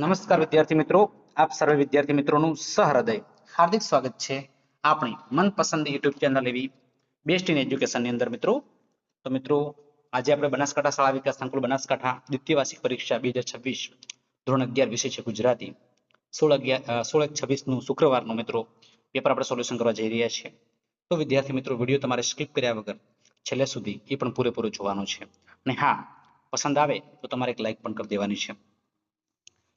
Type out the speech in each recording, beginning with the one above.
નમસ્કાર વિદ્યાર્થી મિત્રો. આપ સર્વે વિદ્યાર્થી મિત્રોનું સહૃદય, હાર્દિક સ્વાગત છે આપણી મનપસંદ યુટ્યુબ ચેનલ એવી બેસ્ટ ઇન એજ્યુકેશનની અંદર મિત્રો. તો મિત્રો, આજે આપણે બનાસકાંઠા શાળા વિકાસ સંકુલ બનાસકાંઠા દ્વિતીય વાર્ષિક પરીક્ષા બે હજાર છવ્વીસ ધોરણ અગિયાર વિષય છે ગુજરાતી. સોળ અગિયાર સોળ છવ્વીસનું શુક્રવારનું મિત્રો પેપર આપણે સોલ્યુશન કરવા જઈ રહ્યા છીએ. તો વિદ્યાર્થી મિત્રો, વીડિયો તમારે સ્કીપ કર્યા વગર છેલ્લે સુધી એ પણ પૂરેપૂરું જોવાનું છે. અને હા, પસંદ આવે તો તમારે એક લાઈક પણ કરી દેવાની છે.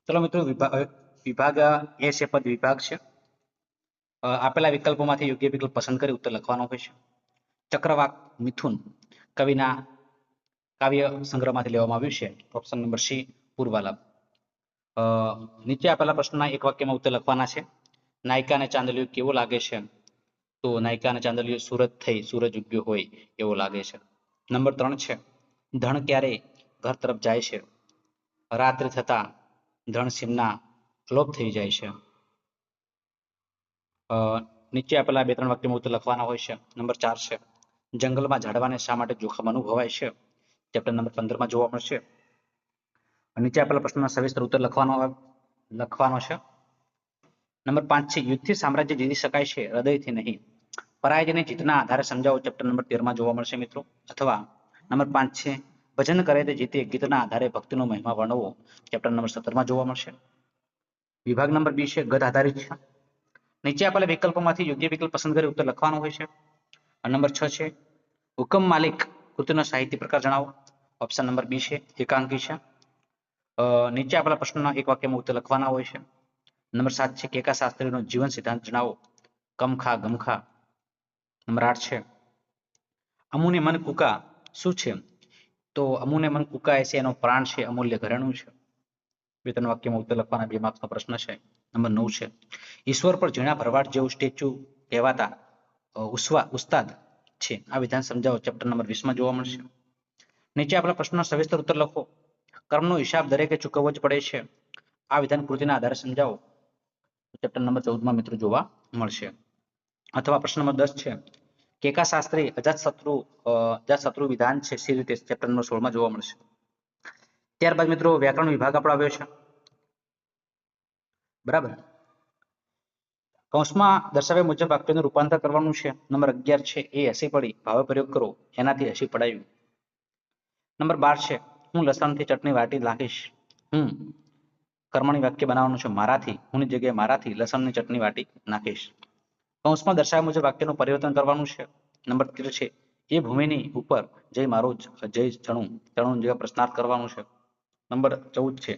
ચલો મિત્રો વિભાગ વિભાગ એ છે પદ વિભાગ છે. આપેલા વિકલ્પોમાંથી યોગ્ય વિકલ્પ પસંદ કરી ઉત્તર લખવાનો હોય છે. ચક્રવાક મિથુન કવિના કાવ્ય સંગ્રહમાંથી લેવામાં આવ્યું છે. ઓપ્શન નંબર સી પૂર્વાલાપ અ, નીચે આપેલા પ્રશ્નના એક વાક્યમાં ઉત્તર લખવાના છે. નાયકા અને ચાંદલિયો કેવો લાગે છે? તો નાયકા અને ચાંદલિયો સુરત થઈ સૂરજ ઉગ્યો હોય એવો લાગે છે. નંબર ત્રણ છે ધણ ક્યારે ઘર તરફ જાય છે? રાત્રે થતા ધણ સીમના લોપ થઈ જાય છે. નીચે આપેલા બે ત્રણ વાક્યમાં ઉત્તર લખવાના હોય છે. નંબર ચાર છે, જંગલમાં ઝાડવાને શા માટે જોખમ અનુભવાય છે? ચેપ્ટર નંબર પંદરમાં જોવા મળશે. નીચે આપેલા પ્રશ્નના સવિસ્તર ઉત્તર લખવાનો લખવાનો છે. નંબર પાંચ છે, યુદ્ધથી સામ્રાજ્ય જીતી શકાય છે, હૃદયથી નહીં. પરાજયને જીતના આધારે સમજાવો ચેપ્ટર નંબર તેરમાં જોવા મળશે મિત્રો. અથવા નંબર પાંચ છે ભજન કરે તે જીતે ગીતના આધારે ભક્તિનો મહિમા વર્ણવો ચેપ્ટર નંબર સત્તરમાં જોવા મળશે. વિભાગ નંબર બી છે ગદ આધારિત છે. નીચે આપેલા વિકલ્પોમાંથી યોગ્ય વિકલ્પ પસંદ કરી ઉત્તર લખવાનો હોય છે. નંબર છ છે, હુકમ માલિક કૃતિનો સાહિત્ય પ્રકાર જણાવો. ઓપ્શન નંબર બી છે, એકાંકી છે. નીચે આપેલા પ્રશ્નના એક વાક્યમાં ઉત્તર લખવાના હોય છે. નંબર સાત છે, કેકા શાસ્ત્રીનો જીવન સિદ્ધાંત જણાવો. કમખા ગમખા નંબર આઠ છે, અમુને મન કુકા શું છે? તો અમુને મન કુકાય છે, એનો પ્રાણ છે, અમૂલ્ય ઘરેણું છે. બે ત્રણ વાક્યમાં ઉત્તર લખવાના બે માર્ક્સનો પ્રશ્ન છે. નંબર નવ છે. ઈશ્વર પર ઝીણા ભરવાડ જેવું સ્ટેચ્યુ કહેવાતા ઉસ્વા, ઉસ્તાદ છે. આ વિધાન સમજાવો. ચેપ્ટર નંબર વીસમાં જોવા મળશે. નીચે આપણા પ્રશ્નનો સવિસ્તર ઉત્તર લખો. કર્મનો હિસાબ દરેકે ચૂકવવો જ પડે છે. આ વિધાન કૃતિના આધારે સમજાવો. ચેપ્ટર નંબર ચૌદમાં મિત્રો જોવા મળશે. અથવા પ્રશ્ન નંબર દસ છે. કેકા શાસ્ત્રી અજાતશત્રુ અજાતશત્રુ વિધાન છે સી રીતે ચેપ્ટર નંબર સોળમાં જોવા મળશે. ત્યારબાદ મિત્રો વ્યાકરણ વિભાગ આપણો આવ્યો છે. બરાબર? કૌંસમાં દર્શાવ્યા મુજબ વાક્યનું રૂપાંતર કરવાનું છે. નંબર અગિયાર છે, એ હસી પડી. ભાવે પ્રયોગ કરો. એનાથી હસી પડાયું. નંબર બાર છે, હું લસણથી ચટણી વાટી લાખીશ. હું કર્મણી વાક્ય બનાવવાનું છે. મારાથી હુંની જગ્યાએ મારાથી લસણની ચટણી વાટી નાખીશ. કૌંસમાં દર્શાવ્યા મુજબ વાક્યનું પરિવર્તન કરવાનું છે. નંબર તેર છે, એ ભૂમિની ઉપર જય મારું જય જણું જણું જેવા પ્રશ્નાર્થ કરવાનું છે. નંબર ચૌદ છે,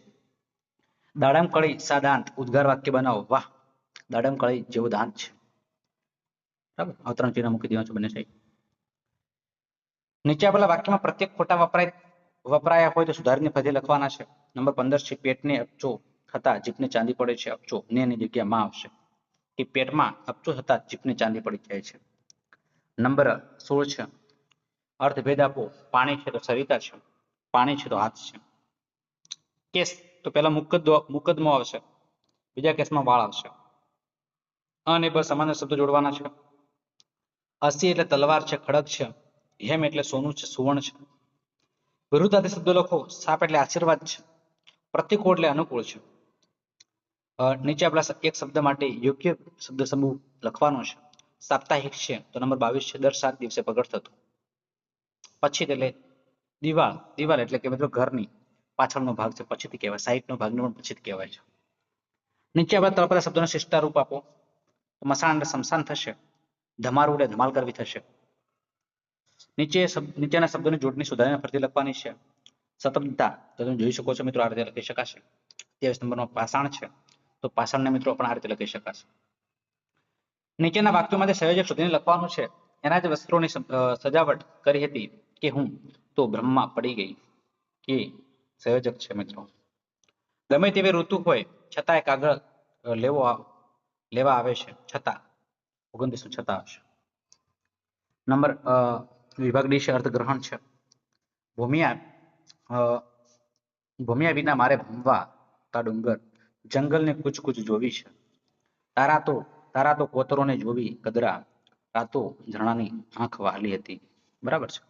દાડમ કળી સા દાંત ઉદ્ગાર વાક્ય બનાવો. વાહ, દાડમ કળી જેવો દાંત છે. બરાબર? અવતરણ ચિહ્ન મૂકી દેવાનું છે બંને સાઈડ નીચે આપેલા વાક્યમાં પ્રત્યેક ખોટા વપરાય, વપરાયા હોય તો સુધારીને ફરી લખવાના છે. નંબર પંદર છે, પેટને અપચો થતા જીભને ચાંદી પડે છે, અપચો. ને એની જગ્યામાં આવશે. કે પેટમાં અપચો થતા જીભને ચાંદી પડી જાય છે. નંબર સોળ છે. અર્થભેદ આપો. પાણી છે તો સરિતા છે. પાણી છે તો હાથ છે. કેસ તો પહેલા મુકદ્દો મુકદ્દમો આવશે. બીજા કેસમાં વાળ આવશે. અને બસ સામાન્ય શબ્દો જોડવાના છે. અસી એટલે તલવાર છે, ખડક છે. હેમ એટલે સોનું છે, સુવર્ણ છે. વિરુદ્ધાર્થી શબ્દો લખો. સાપ એટલે આશીર્વાદ છે. પ્રતિકૂળ એટલે અનુકૂળ છે. નીચે આપણા એક શબ્દ માટે યોગ્ય શબ્દ સમૂહ લખવાનો છે. સાપ્તાહિક છે, તો નંબર બાવીસ છે, દર સાત દિવસે પ્રગટ થતું. પછી એટલે દિવાલ દિવાલ એટલે કે મિત્રો ઘરની પાછળનો ભાગ છે, પછીથી કહેવાય, સાઈડનો ભાગનો પણ પછીથી કહેવાય છે. નીચે આપણે તળપદા શબ્દોને શિષ્ટા રૂપ આપો. મસાણ એટલે સમસાન થશે, ધમારું એટલે ધમાલ કરવી થશે. નીચે નીચેના શબ્દોની જોડણી સુધારીને ફરીથી લખવાની છે. સતતતા તો તમે જોઈ શકો છો મિત્રો આ રીતે લખી શકાશે. ત્રેવીસ નંબરનો પાષાણ છે. તો પાષાણને મિત્રો પણ આ રીતે લખી શકાશે. નીચેના વાક્યોમાંથી સંયોજક શોધીને લખવાનું છે. એના જ વસ્ત્રોની સજાવટ કરી હતી કે હું તો બ્રહ્મા પડી ગઈ. કે સંયોજક છે મિત્રો. ગમે તેવી ઋતુ હોય છતાંય કાગળ આગળ લેવો લેવા આવે છે. છતાં, ઓગણત્રીસો છતાં આવશે નંબર વિભાગ ડી છે અર્થગ્રહણ છે. ભૂમિયા ભૂમિયા વિના મારે ભમવા તા ડુંગર જંગલને કુચ કુચ જોવી છે. તારા તો તારા તો કોતરોને જોવી કદરા રાતો ઝરણાની આંખ વહાલી હતી. બરાબર છે?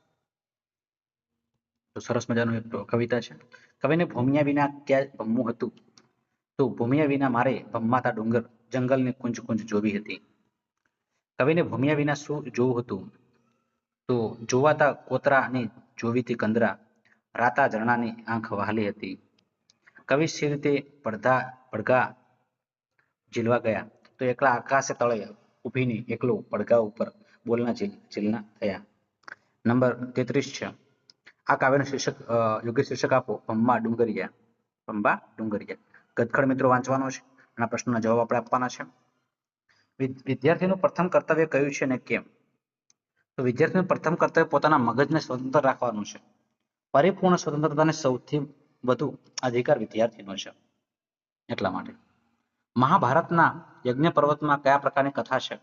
તો સરસ મજાનું એક કવિતા છે. કવિને ભૂમિયા વિના ક્યાં ભમવું હતું? તો ભૂમિયા વિના મારે ભમ્માતા ડુંગર, જંગલને કુંજ કુંજ જોવી હતી. કવિને ભૂમિયા વિના શું જોવું હતું? તો જોવાતા કોતરા અને જોવીતી કંદરા રાતા ઝરણાની આંખ વહાલી હતી. કવિ સી રીતે પડધા પડઘા ઝીલવા ગયા. તો એકલા આકાશે તળે ઊભીને એકલો પડઘા ઉપર બોલના ઝીલ, ઝીલના થયા. નંબર તેત્રીસ છે. આ કાવ્યનું શીર્ષક યોગ્ય શીર્ષક આપો. ભમ્મા ડુંગરિયા ભંબા ડુંગરિયા ગદખડ મિત્રો વાંચવાનો છે. આ પ્રશ્નના જવાબ આપણે આપવાના છે. વિદ્યાર્થીનું પ્રથમ કર્તવ્ય કયું છે અને કેમ? તો વિદ્યાર્થીનું પ્રથમ કર્તવ્ય પોતાના મગજને સ્વતંત્ર રાખવાનું છે. પરિપૂર્ણ સ્વતંત્રતાને સૌથી વધુ અધિકાર વિદ્યાર્થીનો છે. એટલા માટે. મહાભારતના યજ્ઞ પર્વતમાં કયા પ્રકારની કથા છે?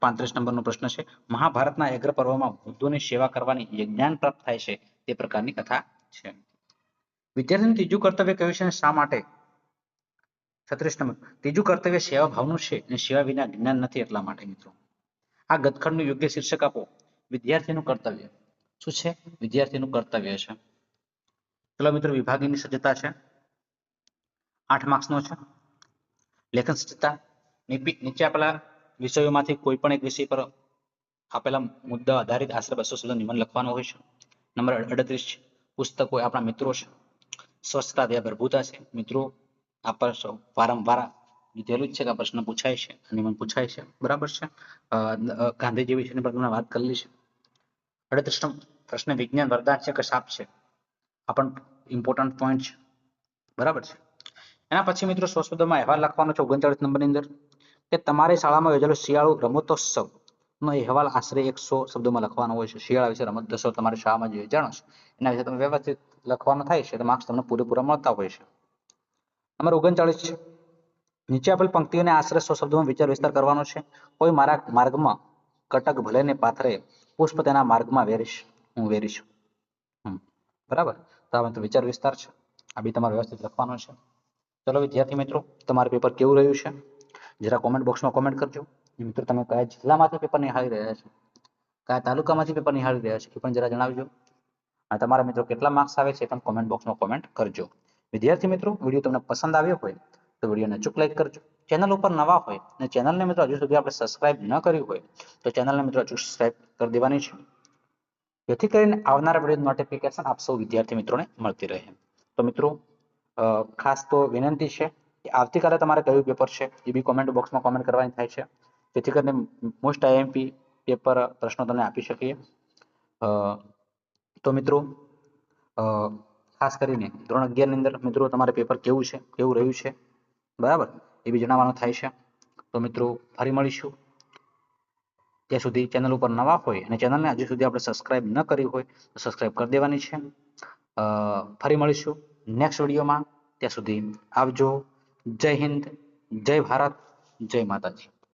પાંત્રીસ નંબરનો પ્રશ્ન છે. મહાભારતના યજ્ઞ પર્વમાં વૃદ્ધોની સેવા કરવાની યજ્ઞાન પ્રાપ્ત થાય છે તે પ્રકારની કથા છે. વિદ્યાર્થીનું ત્રીજું કર્તવ્ય કયું છે શા માટે? છત્રીસ નંબર. ત્રીજું કર્તવ્ય સેવા ભાવનું છે અને સેવા વિના જ્ઞાન નથી એટલા માટે મિત્રો. આ ગતખંડનું યોગ્ય શીર્ષક આપો. વિદ્યાર્થીનું કર્તવ્ય. શું છે? વિદ્યાર્થીનું કર્તવ્ય છે. ચલો મિત્રો વિભાગીની સજ્જતા છે? આઠ માર્ક્સનો છે. લેખન સજ્જતા નીચે આપેલા વિષયોમાંથી કોઈ પણ એક વિષય પર આપેલા મુદ્દા આધારિત આશરે બસો સુધી નિબંધ લખવાનો હોય છે. નંબર અડત્રીસ છે. પુસ્તકો આપણા મિત્રો છે. સ્વચ્છતા તે પ્રભુતા છે. મિત્રો, આ પર વારંવાર લીધેલું જ છે કે આ પ્રશ્ન પૂછાય છે. નિબંધ પૂછાય છે. બરાબર છે? ગાંધીજી વિશેની પર વાત કરેલી છે. અડત્રીસ પ્રશ્ન વિજ્ઞાન વરદાન છે કે શાપ છે? આ પણ ઇમ્પોર્ટન્ટ પોઈન્ટ છે. બરાબર છે? એના પછી મિત્રો સો શબ્દોમાં અહેવાલ લખવાનો છે ઓગણચાળીસ નંબરની અંદર કે તમારી શાળામાં યોજેલો શિયાળુ રમતોત્સવ નો અહેવાલ આશરે એકસો શબ્દોમાં લખવાનો હોય છે. શિયાળા વિશે રમતોત્સવ તમારી શાળામાં જે જાણો છો. એના વિશે તમે વ્યવસ્થિત લખવાનો થાય છે, તો માર્ક્સ તમને પૂરેપૂરા મળતા હોય છે. નંબર ઓગણચાળીસ છે. નીચે આપેલ પંક્તિઓને આશરે સો શબ્દોમાં વિચાર વિસ્તાર કરવાનો છે. કોઈ મારા માર્ગમાં કટક ભલે ને પાથરે પુષ્પ તેના માર્ગમાં વેરીશ, હું વેરીશ. બરાબર? તો આ મિત્રો વિચાર વિસ્તાર છે. આ બી તમારે વ્યવસ્થિત લખવાનો છે. ચલો વિદ્યાર્થી મિત્રો, તમારું પેપર કેવું રહ્યું છે? જરા કોમેન્ટ બોક્સમાં કોમેન્ટ કરજો. મિત્રો, તમે કયા જિલ્લામાંથી પેપર નિહાળી રહ્યા છો? કયા તાલુકામાંથી પેપર નિહાળી રહ્યા છો? એ પણ જરા જણાવજો. અને તમારા મિત્રો કેટલા માર્ક્સ આવે છે એ પણ કોમેન્ટ બોક્સમાં કોમેન્ટ કરજો. વિદ્યાર્થી મિત્રો, વીડિયો તમને પસંદ આવ્યો હોય તો વિડીયોને અચૂક લાઈક કરજો. ચેનલ ઉપર નવા હોય અને ચેનલને મિત્રો હજુ સુધી આપણે સબસ્ક્રાઇબ ન કર્યું હોય તો ચેનલને મિત્રો સબસ્ક્રાઇબ કરી દેવાની છે. જેથી કરીને આવનારા વીડિયો નોટિફિકેશન આપ સૌ વિદ્યાર્થી મિત્રોને મળતી રહે. તો મિત્રો ખાસ તો વિનંતી છે કે આવતીકાલે તમારે કયું પેપર છે એ બી કોમેન્ટ બોક્સમાં કોમેન્ટ કરવાની થાય છે. જેથી કરીને મોસ્ટ આઈએમપી પેપર પ્રશ્નો તમને આપી શકીએ. તો મિત્રો ખાસ કરીને ધોરણ અગિયારની અંદર મિત્રો તમારે પેપર કેવું છે, કેવું રહ્યું છે, બરાબર? એ બી જણાવવાનું થાય છે. તો મિત્રો, ફરી મળીશું. ત્યાં સુધી ચેનલ ઉપર નવા હોય અને ચેનલને હજુ સુધી આપણે સબસ્ક્રાઇબ ન કરી હોય તો સબસ્ક્રાઇબ કરી દેવાની છે. ફરી મળીશું નેક્સ્ટ વિડીયોમાં ત્યાં સુધી આવજો. જય હિન્દ, જય ભારત, જય માતાજી.